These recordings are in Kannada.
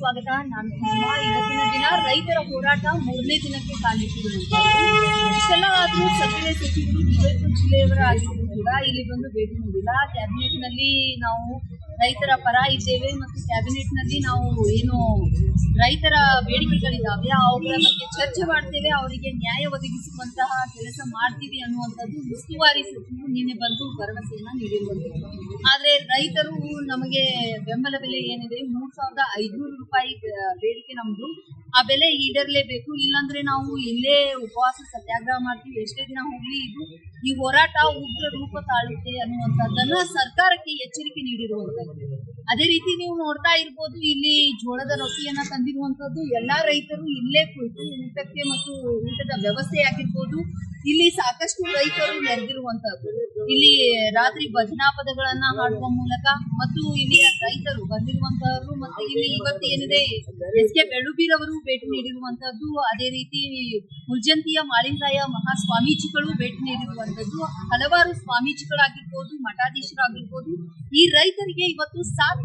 ಸ್ವಾಗತ. ನಾನು. ಇವತ್ತಿನ ದಿನ ರೈತರ ಹೋರಾಟ ಮೂರನೇ ದಿನಕ್ಕೆ ಕಾಲಿಟ್ಟಿರುವಂತದ್ದು ಇಷ್ಟೆಲ್ಲ ಸಕ್ರಿಯ ಸಚಿವರು ವಿಜಯಪುರ ಜಿಲ್ಲೆಯವರ ಕೂಡ ಇಲ್ಲಿ ಬಂದು ಭೇಟಿ ನೀಡಿಲ್ಲ. ಕ್ಯಾಬಿನೆಟ್ನಲ್ಲಿ ನಾವು ರೈತರ ಪರ ಇದ್ದೇವೆ ಮತ್ತು ಕ್ಯಾಬಿನೆಟ್ನಲ್ಲಿ ನಾವು ಏನು ರೈತರ ಬೇಡಿಕೆಗಳಿದ್ದಾವೆ ಅವುಗಳ ಬಗ್ಗೆ ಚರ್ಚೆ ಮಾಡ್ತೇವೆ, ಅವರಿಗೆ ನ್ಯಾಯ ಒದಗಿಸುವಂತಹ ಕೆಲಸ ಮಾಡ್ತೀವಿ ಅನ್ನುವಂಥದ್ದು ಉಸ್ತುವಾರಿ ಸಚಿವರು ನಿನ್ನೆ ಬಂದು ಭರವಸೆಯನ್ನ ನೀಡಿರುವಂಥದ್ದು. ಆದ್ರೆ ರೈತರು ನಮಗೆ ಬೆಂಬಲ ಬೆಲೆ ಏನಿದೆ? ಮೂರ್ ಸಾವಿರದ ಐದುನೂರು ರೂಪಾಯಿ ಬೇಡಿಕೆ ನಮ್ದು. ಆ ಬೆಲೆ ಈಡೇರ್ಲೇಬೇಕು. ಇಲ್ಲಾಂದ್ರೆ ನಾವು ಇಲ್ಲೇ ಉಪವಾಸ ಸತ್ಯಾಗ್ರಹ ಮಾಡ್ತೀವಿ. ಎಷ್ಟೇ ದಿನ ಹೋಗ್ಲಿ ಇದು ಈ ಹೋರಾಟ ಉಗ್ರ ರೂಪ ತಾಳುತ್ತೆ ಅನ್ನುವಂಥದ್ದನ್ನ ಸರ್ಕಾರಕ್ಕೆ ಎಚ್ಚರಿಕೆ ನೀಡಿರುವಂತದ್ದು ಅದೇ ರೀತಿ ನೀವು ನೋಡ್ತಾ ಇರ್ಬೋದು, ಇಲ್ಲಿ ಜೋಳದ ರೊಟ್ಟಿಯನ್ನ ತಂದಿರುವಂತದ್ದು ಎಲ್ಲಾ ರೈತರು ಇಲ್ಲೇ ಕುಳಿತು ಊಟಕ್ಕೆ ಮತ್ತು ಊಟದ ವ್ಯವಸ್ಥೆ ಆಗಿರ್ಬೋದು. ಇಲ್ಲಿ ಸಾಕಷ್ಟು ರೈತರು ನೆರೆದಿರುವಂತದ್ದು ಇಲ್ಲಿ ರಾತ್ರಿ ಭಜನಾ ಪದಗಳನ್ನ ಹಾಡುವ ಮೂಲಕ ಮತ್ತು ಇಲ್ಲಿ ರೈತರು ಬಂದಿರುವಂತಹವರು ಮತ್ತೆ ಇಲ್ಲಿ ಇವತ್ತು ಏನಿದೆ ಎಸ್ ಕೆ ಬೆಳುಬೀರವರು ಭೇಟಿ ನೀಡಿರುವಂತದ್ದು ಅದೇ ರೀತಿ ಮುಲ್ಜಂತಿಯ ಮಾಳಿಂಗಾಯ ಮಹಾಸ್ವಾಮೀಜಿಗಳು ಭೇಟಿ ನೀಡಿರುವಂತದ್ದು ಹಲವಾರು ಸ್ವಾಮೀಜಿಗಳಾಗಿರ್ಬೋದು, ಮಠಾಧೀಶರಾಗಿರ್ಬೋದು. ಈ ರೈತರಿಗೆ ಇವತ್ತು ಸಾಥ್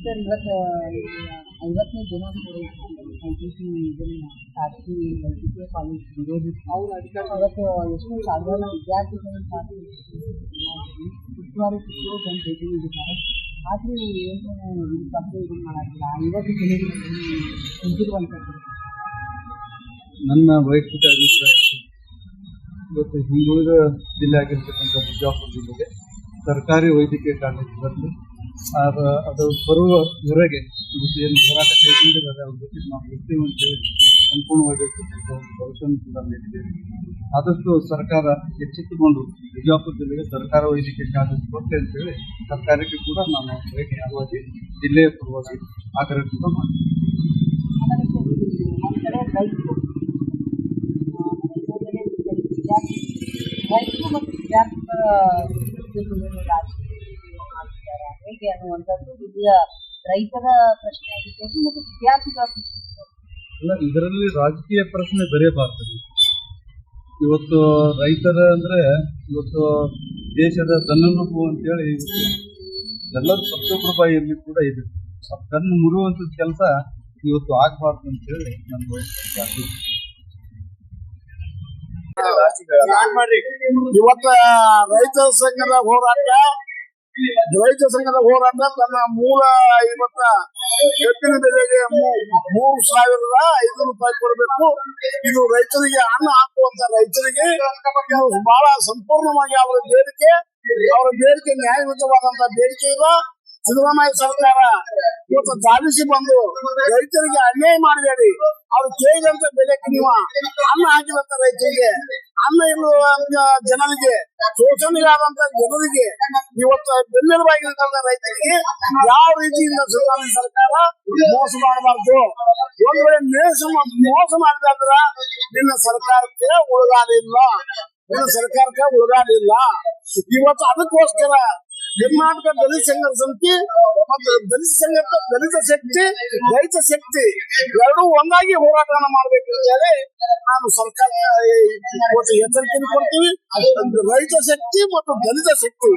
ಸರ್ ಇವತ್ತು ಐವತ್ತನೇ ದಿನಾಂಕ ಐಟಿಸಿ ಇದನ್ನ ಖಾಸಗಿ ವೈದ್ಯಕೀಯ ಕಾಲೇಜ್ ವಿರೋಧಿ ಅವ್ರು ಅಧಿಕಾರ ಅವತ್ತು ಎಷ್ಟೋ ಸಾಧಾರಣ ವಿದ್ಯಾರ್ಥಿಗಳು ಸಾಕು ಉಸ್ತುವಾರಿ ಸಚಿವರು ಬಂದು ಭೇಟಿ ನೀಡಿದ್ದಾರೆ ಆದರೂ ಏನು ಇದು ತಪ್ಪು ಇದು ಮಾಡಾಗಿಲ್ಲ ಐವತ್ತು ದಿನಗಳಲ್ಲಿ ಕುಂತಿರುವಂಥದ್ದು ನನ್ನ ವೈಯಕ್ತಿಕ ಅಭಿಪ್ರಾಯ ಇವತ್ತು ಹಿಂದುಳಿದ ಜಿಲ್ಲೆ ಆಗಿರ್ತಕ್ಕಂಥ ಬಿಜಾಪುರ ಜಿಲ್ಲೆಗೆ ಸರ್ಕಾರಿ ವೈದ್ಯಕೀಯ ಕಾಲೇಜಿನಲ್ಲಿ ಅದು ಅದು ಬರುವವರೆಗೆ ಇವತ್ತು ಏನು ಹೋರಾಟ ಕೈಗೊಂಡಿದ್ದಾರೆ, ಅವ್ರ ಜೊತೆ ನಾವು ಇರ್ತೀವಿ ಅಂತೇಳಿ ಸಂಪೂರ್ಣವಾಗಿ ಕೂಡ ನೀಡಿದ್ದೇವೆ ಆದಷ್ಟು ಸರ್ಕಾರ ಎಚ್ಚೆತ್ತುಕೊಂಡು ಬಿಜಾಪುರ ಜಿಲ್ಲೆಗೆ ಸರ್ಕಾರ ವೈದ್ಯಕೀಯ ಕಾಲೇಜು ಅಂತ ಅಂತೇಳಿ ಸರ್ಕಾರಕ್ಕೆ ಕೂಡ ನಾನು ವೈಯಕ್ತಿಕವಾಗಿ ಜಿಲ್ಲೆಯ ಪರವಾಗಿ ಆಗ್ರಹ ಕೂಡ ಮಾಡಿದ್ದೇನೆ ಜೊತೆಗೆ ರಾಜಕೀಯ ಮಾಡ್ತಿದ್ದಾರೆ ಹೇಗೆ ಅನ್ನುವಂಥದ್ದು ವಿದ್ಯ ರೈತರ ಪ್ರಶ್ನೆ ಆಗಿರ್ಬೋದು ಮತ್ತು ವಿದ್ಯಾರ್ಥಿಗಳ ಪ್ರಶ್ನೆ. ಅಲ್ಲ ಇದರಲ್ಲಿ ರಾಜಕೀಯ ಪ್ರಶ್ನೆ ಬರೆಯಬಾರ್ದು ಇವತ್ತು ರೈತರ ಅಂದ್ರೆ ಇವತ್ತು ದೇಶದ ಬೆನ್ನೆಲುಬು ಅಂತ ಹೇಳಿ ಎಲ್ಲರೂ ಪ್ರತಿಯೊಬ್ಬರ ಬಾಯಲ್ಲಿ ಕೂಡ ಇದೆ ತನ್ನ ಮುರುವಂತ ಕೆಲಸ ಇವತ್ತು ಆಗಬಾರ್ದು ಅಂತ ಹೇಳಿ ನಮ್ಗೆ ಅಭಿಪ್ರಾಯ. ಇವತ್ತ ರೈತ ಸಂಘದ ಹೋರಾಟ, ರೈತ ಸಂಘದ ಹೋರಾಟ ತನ್ನ ಮೂಲ ಇವತ್ತ ಎತ್ತಿನ ಬೆಲೆಗೆ ಮೂರು ಸಾವಿರದ ಐದು ರೂಪಾಯಿ ಕೊಡಬೇಕು. ಇದು ರೈತರಿಗೆ ಅನ್ನ ಹಾಕುವಂತ ರೈತರಿಗೆ ಬಹಳ ಸಂಪೂರ್ಣವಾಗಿ ಅವರ ಬೇಡಿಕೆ. ಅವರ ಬೇಡಿಕೆ ನ್ಯಾಯಯುತವಾದಂತ ಬೇಡಿಕೆ ಇಲ್ಲ ಸಿದ್ದರಾಮಯ್ಯ ಸರ್ಕಾರ ಇವತ್ತು ಧಾವಿಸಿ ಬಂದು ರೈತರಿಗೆ ಅನ್ಯಾಯ ಮಾಡಬೇಡಿ ಅವ್ರು ಕೇಳಿದಂತ ಬೆಲೆಗೆ ನೀವು ಅನ್ನ ಹಾಕಿದಂತ ರೈತರಿಗೆ, ಅನ್ನ ಇರುವ ಜನರಿಗೆ ಶೋಷಣೆಗಾದಂತ ಜನರಿಗೆ ಇವತ್ತು ಬೆನ್ನೆಲುಬಾಗಿರ್ತಕ್ಕಂಥ ರೈತರಿಗೆ ಯಾವ ರೀತಿಯಿಂದ ಸಿದ್ದರಾಮಯ್ಯ ಸರ್ಕಾರ ಮೋಸ ಮಾಡಬಾರ್ದು? ಒಂದ್ ವೇಳೆ ಮೇಸ ಮೋಸ ಮಾಡಿದ್ರ ನಿನ್ನ ಸರ್ಕಾರಕ್ಕೆ ಉಳಿದಾಡಿಲ್ಲ ನಿನ್ನ ಸರ್ಕಾರಕ್ಕೆ ಉಳಿದಾಡಿಲ್ಲ ಇವತ್ತು ಅದಕ್ಕೋಸ್ಕರ ಕರ್ನಾಟಕ ದಲಿತ ಸಂಘದ ಸಮಿತಿ ಮತ್ತು ದಲಿತ ಸಂಘದ ದಲಿತ ಶಕ್ತಿ ರೈತ ಶಕ್ತಿ ಎರಡೂ ಒಂದಾಗಿ ಹೋರಾಟವನ್ನು ಮಾಡಬೇಕು ಅಂತ ಹೇಳಿ ನಾನು ಸರ್ಕಾರ ಎಚ್ಚರಿಕೆ ಎಚ್ಚರಿಕೆಯನ್ನು ಕೊಡ್ತೀವಿ ರೈತ ಶಕ್ತಿ ಮತ್ತು ದಲಿತ ಶಕ್ತಿ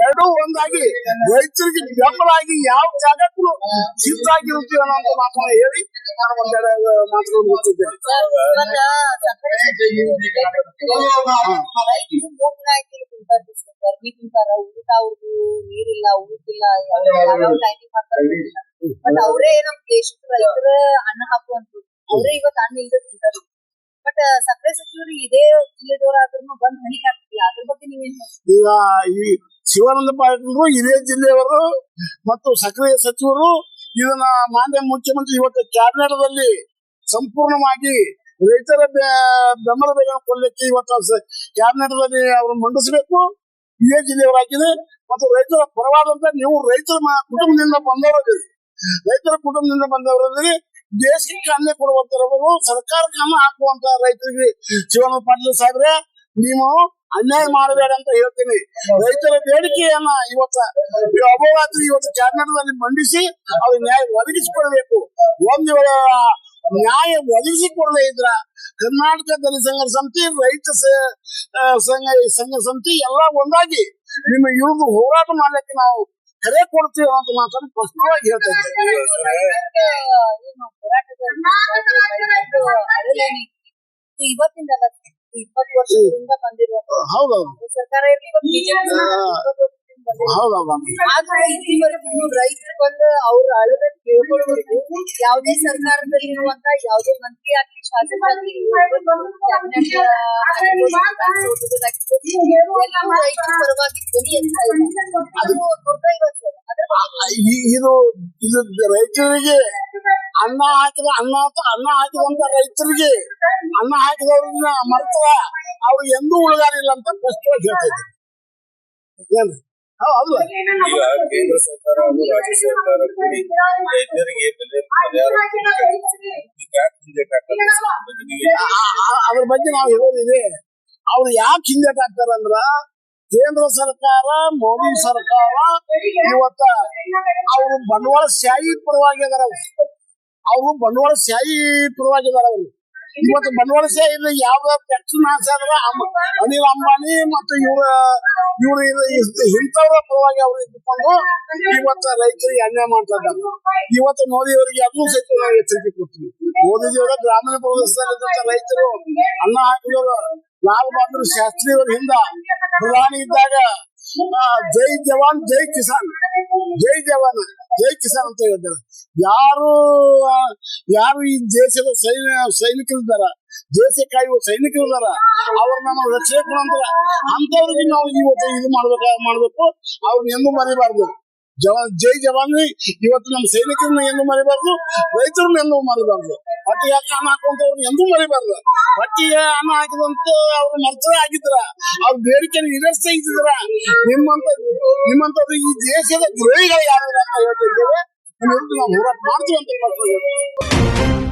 ಎರಡೂ ಒಂದಾಗಿ ರೈತರಿಗೆ ಬೆಂಬಲಾಗಿ ಯಾವ ಜಾಗಕ್ಕೂ ಸಿದ್ಧಾಗಿರುತ್ತೀವಿ ಅನ್ನೋ ಮಾತನ್ನ ಹೇಳಿ ನಾನು ಒಂದೆರಡು ಮಾತುಗಳು ಗೊತ್ತಿದ್ದೇನೆ ತಿಂತಾರೆ ಊಟ ಅವ್ರದ್ದು ನೀರಿಲ್ಲ ಯಾವ ಟೈಮಿಂಗ್ ಮಾಡ್ತಾರೆ ಬಟ್ ಅವರೇ ನಮ್ ದೇಶದ ರೈತರ ಅನ್ನ ಹಾಕುವಂತ ಅವರೇ ಇವತ್ತು ಅನ್ನ ಇಲ್ದ ತಿಂತಾರೆ ಬಟ್ ಸಕ್ಕರೆ ಸಚಿವರು ಇದೇ ಜಿಲ್ಲೆದವರಾದ್ರೂ ಬಂದ್ ಹಣಿಕ್ ಹಾಕ್ತಿಲ್ಲ ಅದ್ರ ಬಗ್ಗೆ ನೀವೇನ್? ಈಗ ಈ ಶಿವಾನಂದ ಪಾಟೀಲ್ರು ಇದೇ ಜಿಲ್ಲೆಯವರು ಮತ್ತು ಸಕ್ರಿಯ ಸಚಿವರು ಇದನ್ನ ಮಾನ್ಯ ಮುಖ್ಯಮಂತ್ರಿ ಇವತ್ತು ಕ್ಯಾಬಿನೆಟ್ ಸಂಪೂರ್ಣವಾಗಿ ರೈತರ ಬೆಂಬಲ ಬೆಲೆಯನ್ನು ಕೊಡಲಿಕ್ಕೆ ಇವತ್ತು ಕ್ಯಾಬಿನೆಟ್ನಲ್ಲಿ ಅವರು ಮಂಡಿಸಬೇಕು. ಇದೇ ಜಿಲ್ಲೆಯವರಾಗಿದೆ. ಮತ್ತು ರೈತರ ಪರವಾದಂತ ನೀವು ರೈತರ ಕುಟುಂಬದಿಂದ ಬಂದವರಲ್ಲಿ, ರೈತರ ಕುಟುಂಬದಿಂದ ಬಂದವರಲ್ಲಿ ದೇಶಕ್ಕೆ ಅನ್ನ ಕೊಡುವಂತರವರು ಸರ್ಕಾರಕ್ಕೆ ಅನ್ನ ಹಾಕುವಂತ ರೈತರಿಗೆ ಶಿವನ ಪಾಟೀಲ್ ಸಾಹೇಬ್ರೆ ನೀವು ಅನ್ಯಾಯ ಮಾಡಬೇಡ ಅಂತ ಹೇಳ್ತೀನಿ. ರೈತರ ಬೇಡಿಕೆಯನ್ನ ಇವತ್ತ ಅಹೋರಾತ್ರಿ ಇವತ್ತು ಕ್ಯಾಬಿನೆಟ್ನಲ್ಲಿ ಮಂಡಿಸಿ ಅವ್ರ ನ್ಯಾಯ ಒದಗಿಸಿಕೊಡ್ಬೇಕು. ಒಂದು ನ್ಯಾಯ ಒದಗಿಸಿಕೊಡದೇ ಇದ್ರ ಕರ್ನಾಟಕ ದಲಿತ ಸಂಘ ಸಮಿತಿ ರೈತ ಸಂಘ ಸಂಘ ಸಮಿತಿ ಎಲ್ಲ ಒಂದಾಗಿ ನಿಮ್ಮ ಇವ್ರದ್ದು ಹೋರಾಟ ಮಾಡ್ಲಿಕ್ಕೆ ನಾವು ಕರೆ ಕೊಡ್ತೀವಿ ಅಂತ ಮಾತನ್ನು ಸ್ಪಷ್ಟವಾಗಿ ಹೇಳ್ತಾ ಇವತ್ತಿಂದ ಹೌದೌದು. ಸರ್ಕಾರ ಆದ್ರೆ ಇಲ್ಲಿವರೆಗೂ ರೈತರು ಬಂದು ಅವ್ರ ಅಳದ ಯಾವುದೇ ಸರ್ಕಾರದಲ್ಲಿ ಇರುವಂತ ಯಾವುದೇ ಮಂತ್ರಿ ಆಗ್ಲಿ ಶಾಸಕ ಆಗ್ಲಿ ರೈತರ ಪರವಾಗಿ ಧ್ವನಿ ಅದು ದುರ್ದೈವ ಸರ್. ಇದು ಇದು ರೈತರಿಗೆ ಅನ್ನ ಹಾಕಿದ ಅನ್ನ ಅನ್ನ ಹಾಕಿದಂತ ರೈತರಿಗೆ ಅನ್ನ ಹಾಕಿದವ್ರನ್ನ ಮರ್ತ ಅವ್ರು ಎಂದೂ ಉಳಿದಾರಿಲ್ಲ ಅಂತ ಸ್ಪಷ್ಟವಾಗಿ ಹೇಳ್ತಾ ಹೌದು ಈಗ ಕೇಂದ್ರ ಸರ್ಕಾರ ಹಾಗೂ ರಾಜ್ಯ ಸರ್ಕಾರ ಕೂಡಿ ರೈತರಿಗೆ ಬೆಲೆ ಹಿಂದೇಟ್ ಅದ್ರ ಬಗ್ಗೆ ನಾವು ಹೇಳೋದಿದೆ. ಅವ್ರು ಯಾಕೆ ಹಿಂದೆ ಹಾಕ್ತಾರ ಅಂದ್ರ ಕೇಂದ್ರ ಸರ್ಕಾರ ಮೋದಿ ಸರ್ಕಾರ ಇವತ್ತ ಅವರು ಬಂಡವಾಳ ಶಾಹಿ ಪರವಾಗಿ ಅದಾರ ಅವ್ರು ಅವರು ಬಂಡವಾಳ ಶಾಹಿ ಪರವಾಗಿ ಅದಾರ ಅವರು ಇವತ್ತು ಬಂಡವಾಳ ಇಲ್ಲ. ಯಾವ ನಾಶ ಆದ್ರ ಅನಿಲ್ ಅಂಬಾನಿ ಮತ್ತು ಇವ್ರ ಇವ್ರು ಇಂಥವ್ರ ಪರವಾಗಿ ಅವ್ರು ಇದ್ದುಕೊಂಡು ಇವತ್ತ ರೈತರಿಗೆ ಅನ್ಯಾಯ ಮಾಡ್ತಾ ಇದ್ದಾರೆ. ಇವತ್ತು ಮೋದಿ ಅವರಿಗೆ ಅದು ಸಹಿತ ಎಚ್ಚರಿಕೆ ಕೊಡ್ತೀವಿ. ಮೋದಿಜಿಯವರ ಗ್ರಾಮೀಣ ಪ್ರದೇಶದಲ್ಲಿದ್ದಂತ ರೈತರು, ಅನ್ನ ಹಾಕಿದವರು, ಲಾಲ್ ಬಹದ್ದೂರ್ ಶಾಸ್ತ್ರಿ ಅವರ ಹಿಂದ ಪ್ರಧಾನಿ ಇದ್ದಾಗ ಜೈ ಜವಾನ್, ಜೈ ಕಿಸಾನ್. ಜೈ ಜವಾನ ಜೈ ಕಿಸಾನ್ ಅಂತ ಹೇಳಿದ್ದಾರೆ ಯಾರು ಯಾರು ಈ ದೇಶದ ಸೈನ್ಯ, ಸೈನಿಕರಿದ್ದಾರ? ದೇಶ ಕಾಯುವ ಸೈನಿಕರಿದ್ದಾರ? ಅವ್ರನ್ನ ನಾವು ರಕ್ಷಣೆ ಕೊಡಂತಾರ ಅಂತವ್ರಿಗೆ ನಾವು ಇವತ್ತು ಇದು ಮಾಡ್ಬೇಕು ಮಾಡ್ಬೇಕು. ಅವ್ರನ್ನ ಎಂದೂ ಮರಿಬಾರ್ದು. ಜವಾನ್ ಜೈ ಜವಾನ್ ಇವತ್ತು ನಮ್ಮ ಸೈನಿಕರನ್ನ ಎಂದು ಮರಿಬಾರ್ದು, ರೈತರನ್ನ ಎಂದು ಮರಿಬಾರ್ದು. ಹೊಟ್ಟಿಗೆ ಅನ್ನ ಹಾಕುವಂತವ್ರನ್ನ ಎಂದೂ ಮರಿಬಾರ್ದು. ಹೊಟ್ಟಿಗೆ ಅನ್ನ ಹಾಕಿದಂತ ಅವ್ರ ಮರ್ತರ ಆಗಿದ್ರ, ಅವ್ರ ಬೇಡಿಕೆ ಈಡೇರಿಸ್ತಾ ಇದ್ದಿದ್ರ, ನಿಮ್ಮಂತ ನಿಮ್ಮಂತವ್ರು ಈ ದೇಶದ ದ್ರೋಹಿಗಳು ಯಾರು ಅಂತ ಹೇಳ್ತಿದ್ದೇವೆ. ನಾವು ಹೋರಾಟ ಮಾಡ್ತೀವಿ ಅಂತ.